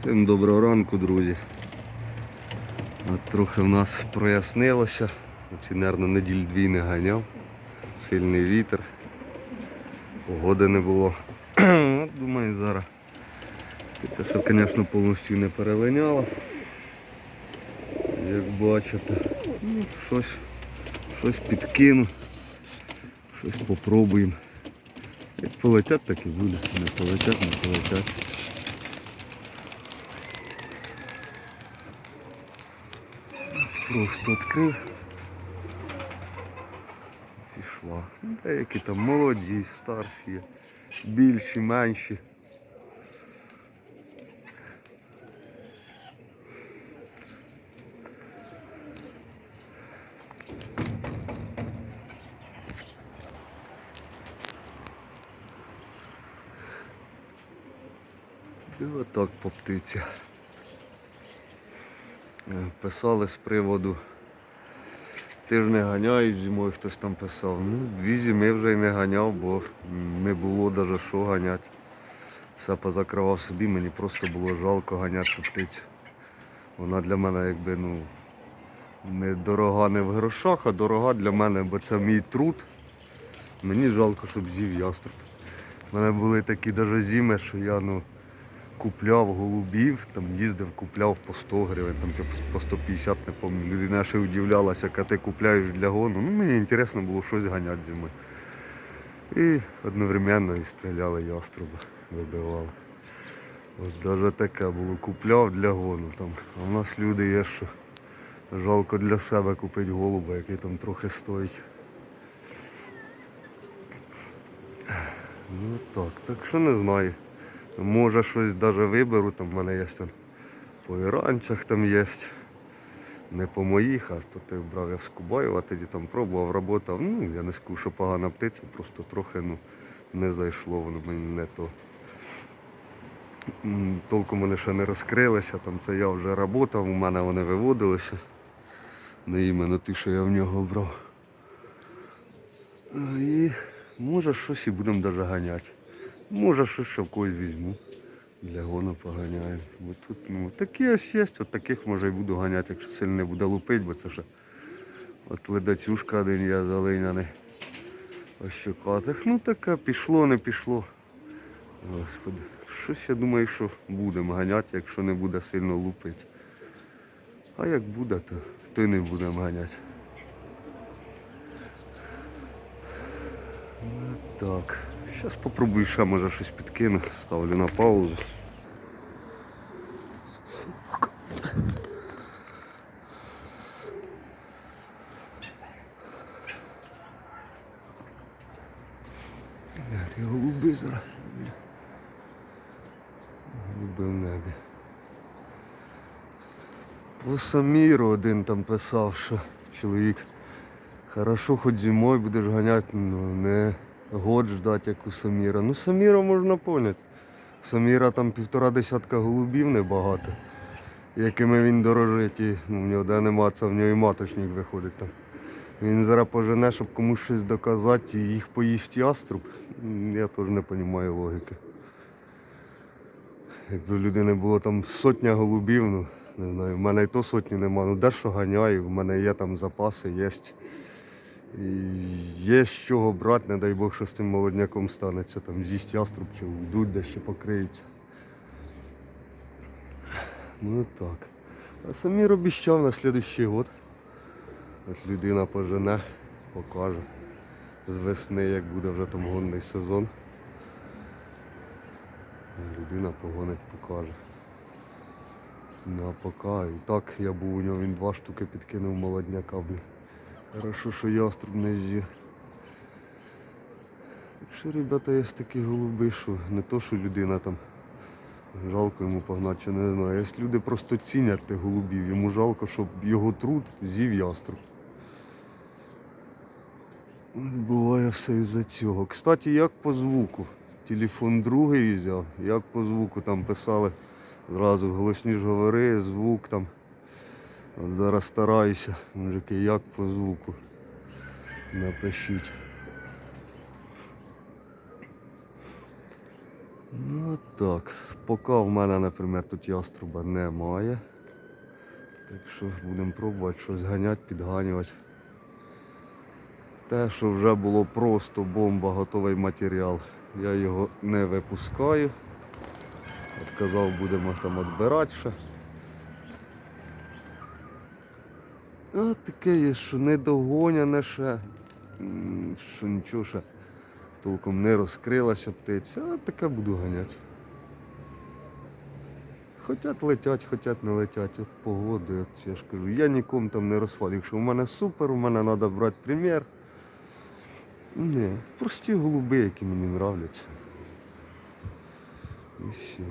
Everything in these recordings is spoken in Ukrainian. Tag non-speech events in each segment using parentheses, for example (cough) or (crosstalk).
Всім доброго ранку, друзі. От трохи в нас прояснилося. Ці, мабуть, неділь дві не ганяв. Сильний вітер. Погоди не було. (clears throat) От думаю зараз. Це все, звісно, повністю не перелиняло. Як бачите, щось, щось підкину, щось попробуємо. Як полетять, так і буде. Не полетять, не полетять. Просто відкрив. Пішла. Деякі там молоді, старші, більші, менші. І отак по птиці. Е, Писали з приводу. Ти ж не ганяєш зимою, хтось там писав. Ну, дві зими вже й не ганяв, бо не було навіть що ганяти. Все позакривав собі, мені просто було жалко ганяти птицю. Вона для мене якби ну не дорога не в грошах, а дорога для мене, бо це мій труд. Мені жалко, щоб з'їв яструб. У мене були такі навіть зими, що я ну, купляв голубів, там їздив, купляв по 100 гривень, там по 150, не пам'ятаю. Людина ще удивлялася, яка ти купляєш для гону. Ну, мені інтересно було щось ганяти зимою. І одновременно і стріляли яструба, вибивали. От навіть таке було, купляв для гону. Там. А в нас люди є, що жалко для себе купити голуба, який там трохи стоїть. Ну так, так що не знаю. Може щось навіть виберу, там в мене є там по іранцях там є. Не по моїх, а по тих брав я в Скубаєва, тоді там пробував, работав. Ну, я не скажу, що погана птиця, просто трохи ну, не зайшло, воно мені не то. Толком вони ще не розкрилися, там це я вже працював, у мене вони виводилися. Не іменно ті, що я в нього брав. І може щось і будемо навіть ганяти. Може щось ще когось візьму. Для гону поганяю. Бо тут ну, такі ось є, от таких може і буду ганяти, якщо сильно не буде лупити, бо це ще от ледацюшка один я залиняний. Ось щокатих. Ну таке пішло, не пішло. Господи, щось я думаю, що будемо ганяти, якщо не буде сильно лупити. А як буде, то, то й не будемо ганяти. Ну, Так, зараз попробую ще може щось підкину, ставлю на паузу. Де ти голуби зараз? Голуби в небі. По Саміру один там писав, що чоловік хорошо хоч зимою будеш ганяти, ну не год ждати, як у Саміра. Ну Саміра можна поняти. Саміра там півтора десятка голубів небагато, якими він дорожить, і ну, в нього де нема, це в нього і маточник виходить там. Він зараз пожене, щоб комусь щось доказати, і їх поїсть яструб. Я теж не розумію логіки. Якби в людини було там сотня голубів, ну не знаю, в мене і то сотні нема, ну дещо ганяю, в мене є там запаси, є. Є з чого брати, не дай Бог, що з тим молодняком станеться, там з'їсть яструб чи йдуть, де ще покриються. Ну так. А самі обіщав на слідуючий год. От людина пожене, покаже. З весни, як буде вже там гонний сезон. Людина погонить, покаже. Ну а поки і так я був у нього, він два штуки підкинув молодняка. Хорошо, що яструб не з'їв. Так що, ребята, є такі голуби, що не то, що людина там жалко йому погнати, не знаю. Є люди просто цінять тих голубів, йому жалко, щоб його труд з'їв яструб. От Буває все із-за цього. Кстати, як по звуку? Телефон другий взяв, як по звуку там писали зразу голосніш говори, звук там. От зараз стараюся, мужики, як по звуку. Напишіть. Ну так. Поки в мене, наприклад, тут яструба немає. Так що будемо пробувати щось ганяти, підганювати. Те, що вже було просто бомба, готовий матеріал. Я його не випускаю. От будемо там відбирати ще. А таке є, що не догоняне ще, що нічого ще толком не розкрилася птиця, а таке буду ганяти. Хотять летять, хотять не летять. От погоди, от я ж кажу, я нікому там не розфалю. Якщо у мене супер, у мене треба брати примір. Ні, прості голуби, які мені нравляться. І все.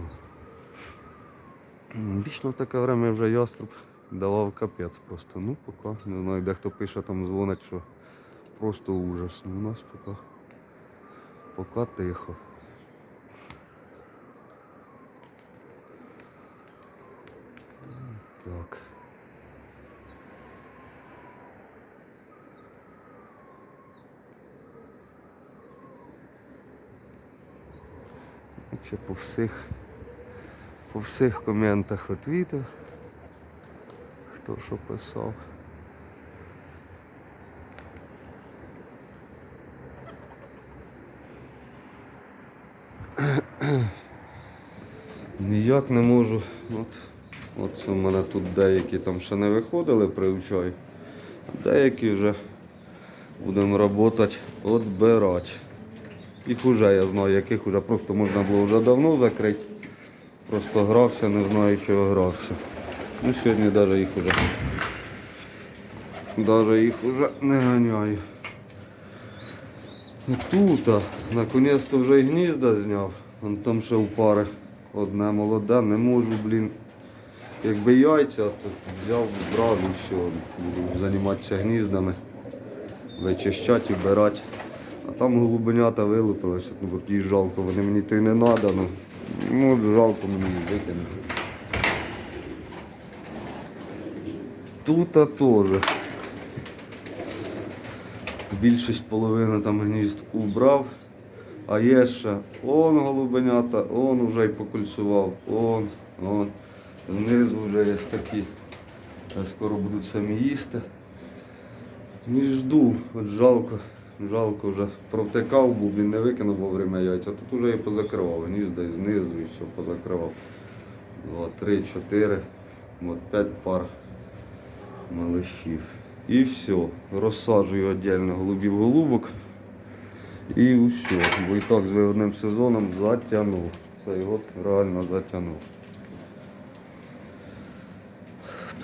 Більш на таке время вже яструб давав капець просто. Ну, поки. Не знаю, дехто пише, там дзвонить, що просто ужас. Ну, у нас поки, поки тихо. Так. Чи по всіх, по всіх коментах відвітив, хто що писав. (clears throat) Ніяк не можу. От, от в мене тут деякі там ще не виходили привчай. Деякі вже будемо працювати, відбирати. Їх вже я знаю, яких вже просто можна було вже давно закрити. Просто грався, не знаю чого грався. Ну сьогодні навіть їх вже навіть їх вже не ганяю. Ну, Тут, наконець-то вже і гнізда зняв. Вон там ще у пари одне молоде, не можу, блін. Якби яйця, то взяв, і все. Буду займатися гніздами, вичищати, вбирати. А там голубенята вилупилися, ну бо їй жалко, вони мені то й не треба, ну, ну жалко мені викинути. Тут теж. Більшість половини там гнізд убрав, а є ще он голубенята, он вже й покульцював, он, он. Знизу вже є такі. Е, Скоро будуть самі їсти. Не жду, от жалко, жалко вже провтикав був, він не викинув вовремя яйця. Тут вже і позакривав, гнізда і знизу і все позакривав. Два, три, чотири, от п'ять пар малишів. І все. Розсаджую віддільно голубів голубок. І все. Бо і так з виводним сезоном затягнув. Цей год реально затягнув.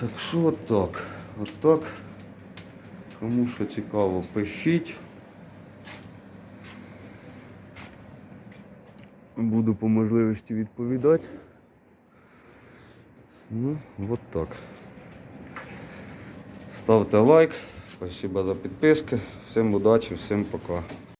Так що так. Отак. Кому що цікаво, пишіть. Буду по можливості відповідати. Ну, от так. Ставте лайк. Спасибо за підписки. Всім удачі, всім пока.